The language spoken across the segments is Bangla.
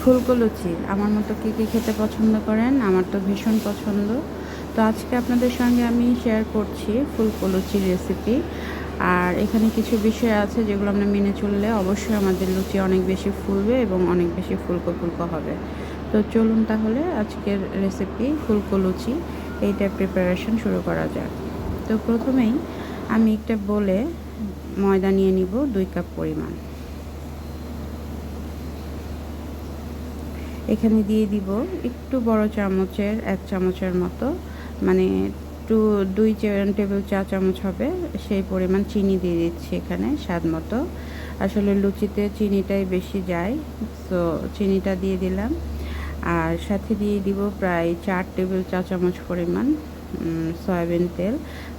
ফুলকো লুচি আমার মতো কী কী খেতে পছন্দ করেন? আমার তো ভীষণ পছন্দ। তো আজকে আপনাদের সঙ্গে আমি শেয়ার করছি ফুলকো লুচির রেসিপি আর এখানে কিছু বিষয় আছে যেগুলো আমরা মেনে চললে অবশ্যই আমাদের লুচি অনেক বেশি ফুলবে এবং অনেক বেশি ফুলকো ফুলকো হবে। তো চলুন তাহলে আজকের রেসিপি ফুলকো লুচি এইটার প্রিপারেশন শুরু করা যাক। তো প্রথমেই আমি একটা বলে ময়দা নিয়ে নিব দুই কাপ পরিমাণ। এখানে দিয়ে দিব একটু বড় চামচের, এক চামচের মতো। মানে টু, দুই টেবিল চা চামচ হবে। সেই পরিমাণ চিনি দিয়ে দিচ্ছি এখানে স্বাদ মতো। আসলে লুচিতে চিনিটাই বেশি যায়, তো চিনিটা দিয়ে দিলাম। আর সাথে দিয়ে দিব প্রায় চার টেবিল চা চামচ পরিমাণ সয়াবিন তেল।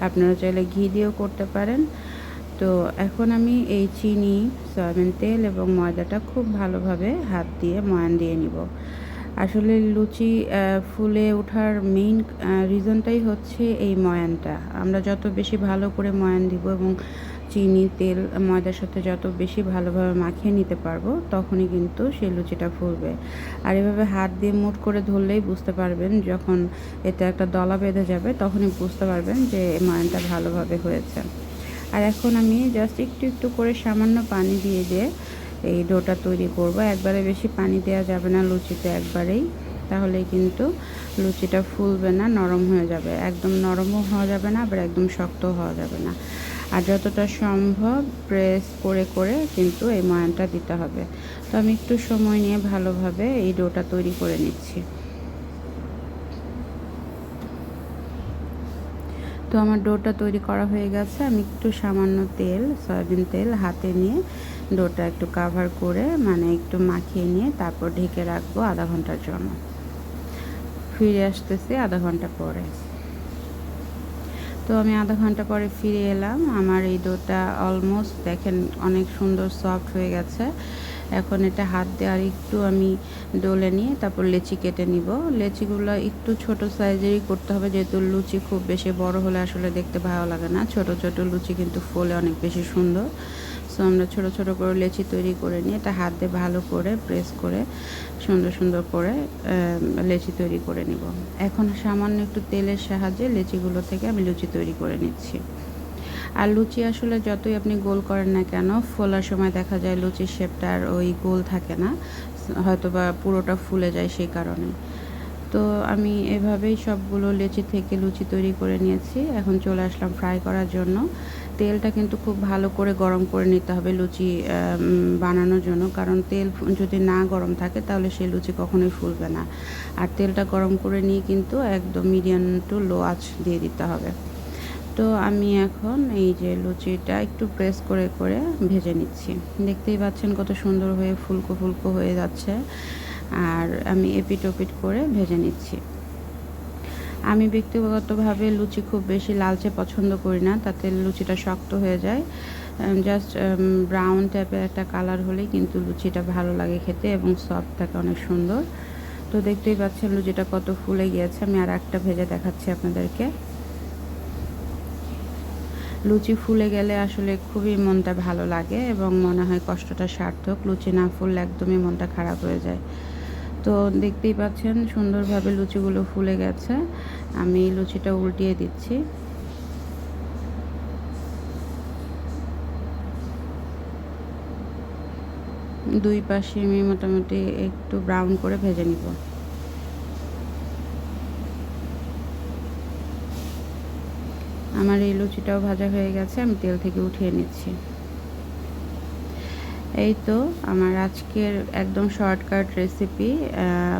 আপনারা চাইলে ঘি দিয়েও করতে পারেন। তো এখন আমি এই চিনি, সয়াবিন তেল এবং ময়দাটা খুব ভালোভাবে হাত দিয়ে ময়ান দিয়ে নিব। আসলে লুচি ফুলে ওঠার মেইন রিজনটাই হচ্ছে এই ময়ানটা। আমরা যত বেশি ভালো করে ময়ান দিব এবং চিনি, তেল, ময়দার সাথে যত বেশি ভালোভাবে মাখিয়ে নিতে পারব, তখনই কিন্তু সেই লুচিটা ফুলবে। আর এভাবে হাত দিয়ে মুট করে ধরলেই বুঝতে পারবেন, যখন এতে একটা দলা বেঁধে যাবে, তখনই বুঝতে পারবেন যে ময়ানটা ভালোভাবে হয়েছে। আর এখন আমি জাস্ট একটু একটু করে সামান্য পানি দিয়ে দিয়ে এই ডোটা তৈরি করব। একবারে বেশি পানি দেওয়া যাবে না লুচিতে একবারেই তাহলে কিন্তু লুচিটা ফুলবে না, নরম হয়ে যাবে। একদম নরমও হওয়া যাবে না, আবার একদম শক্ত হওয়া যাবে না। আর যতটা সম্ভব প্রেস করে করে কিন্তু এই ময়ানটা দিতে হবে। তো আমি একটু সময় নিয়ে ভালোভাবে এই ডোটা তৈরি করে নিচ্ছি। তো আমার ডোটা তৈরি করা হয়ে গেছে। আমি একটু সামান্য তেল, সয়াবিন তেল হাতে নিয়ে ডোটা একটু কাভার করে মানে একটু মাখিয়ে নিয়ে তারপর ঢেকে রাখব আধা ঘণ্টার জন্য। ফিরে আসতেছি আধা ঘণ্টা পরে। তো আমি আধা ঘণ্টা পরে ফিরে এলাম। আমার এই ডোটা অলমোস্ট দেখেন অনেক সুন্দর সফট হয়ে গেছে। এখন এটা হাত দিয়ে আর একটু আমি ডলে নিয়ে তারপর লেচি কেটে নিব। লেচিগুলো একটু ছোট সাইজেরই করতে হবে, যেহেতু লুচি খুব বেশি বড় হলে আসলে দেখতে ভালো লাগে না। ছোট ছোট লুচি কিন্তু ফলে অনেক বেশি সুন্দর। আমরা ছোট ছোট করে লেচি তৈরি করে নিয়ে এটা হাত দিয়ে ভালো করে প্রেস করে সুন্দর সুন্দর করে লেচি তৈরি করে নিব। এখন সামান্য একটু তেলের সাহায্যে লেচিগুলো থেকে আমি লুচি তৈরি করে নিচ্ছি। আর লুচি আসলে যতই আপনি গোল করেন না কেন, ফোলার সময় দেখা যায় লুচির শেপটা আর ওই গোল থাকে না হয়তো বা পুরোটা ফুলে যায় সেই কারণে। তো আমি এভাবেই সবগুলো লেচি থেকে লুচি তৈরি করে নিয়েছি। এখন চলে আসলাম ফ্রাই করার জন্য। তেলটা কিন্তু খুব ভালো করে গরম করে নিতে হবে লুচি বানানোর জন্য। কারণ তেল যদি না গরম থাকে তাহলে সেই লুচি কখনোই ফুলবে না। আর তেলটা গরম করে নিয়ে কিন্তু একদম মিডিয়াম টু লো আঁচ দিয়ে দিতে হবে। তো আমি এখন এই যে লুচিটা একটু প্রেস করে করে ভেজে নিচ্ছি। দেখতেই পাচ্ছেন কত সুন্দর হয়ে ফুলকো ফুলকো হয়ে যাচ্ছে। আর আমি এপিট ওপিট করে ভেজে নিচ্ছি। আমি ব্যক্তিগতভাবে লুচি খুব বেশি লালচে পছন্দ করি না, তাতে লুচিটা শক্ত হয়ে যায়। জাস্ট ব্রাউন টাইপের একটা কালার হলেই কিন্তু লুচিটা ভালো লাগে খেতে এবং সফট থাকে, অনেক সুন্দর। তো দেখতেই পাচ্ছেন লুচিটা কত ফুলে গিয়েছে, আমি আর একটা ভেজে দেখাচ্ছি আপনাদেরকে। লুচি ফুলে গেলে আসলে খুবই মনটা ভালো লাগে এবং মনে হয় কষ্টটা সার্থক, লুচি না ফুললে একদমই মনটা খারাপ হয়ে যায়। তো দেখতেই পাচ্ছেন সুন্দরভাবে লুচিগুলো ফুলে গেছে। আমি লুচিটা উল্টিয়ে দিচ্ছি। দুই পাশে আমি মোটামুটি একটু ব্রাউন করে ভেজে নিব। আমার এই লুচিটাও ভাজা হয়ে গেছে, আমি তেল থেকে উঠিয়ে নিচ্ছি। এই তো আমার আজকের একদম শর্টকাট রেসিপি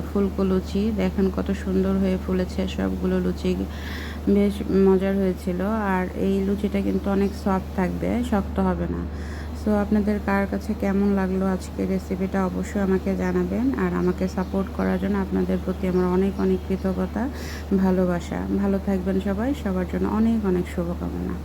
ফুলকো লুচি। দেখেন কত সুন্দর হয়ে ফুলেছে সবগুলো লুচি। বেশ মজার হয়েছিল। আর এই লুচিটা কিন্তু অনেক সফট থাকবে, শক্ত হবে না। সো আপনাদের কার কাছে কেমন লাগল আজকের রেসিপিটা অবশ্যই আমাকে জানাবেন। আর আমাকে সাপোর্ট করার জন্য আপনাদের প্রতি আমার অনেক অনেক কৃতজ্ঞতা, ভালোবাসা। ভালো থাকবেন সবাই। সবার জন্য অনেক অনেক শুভকামনা।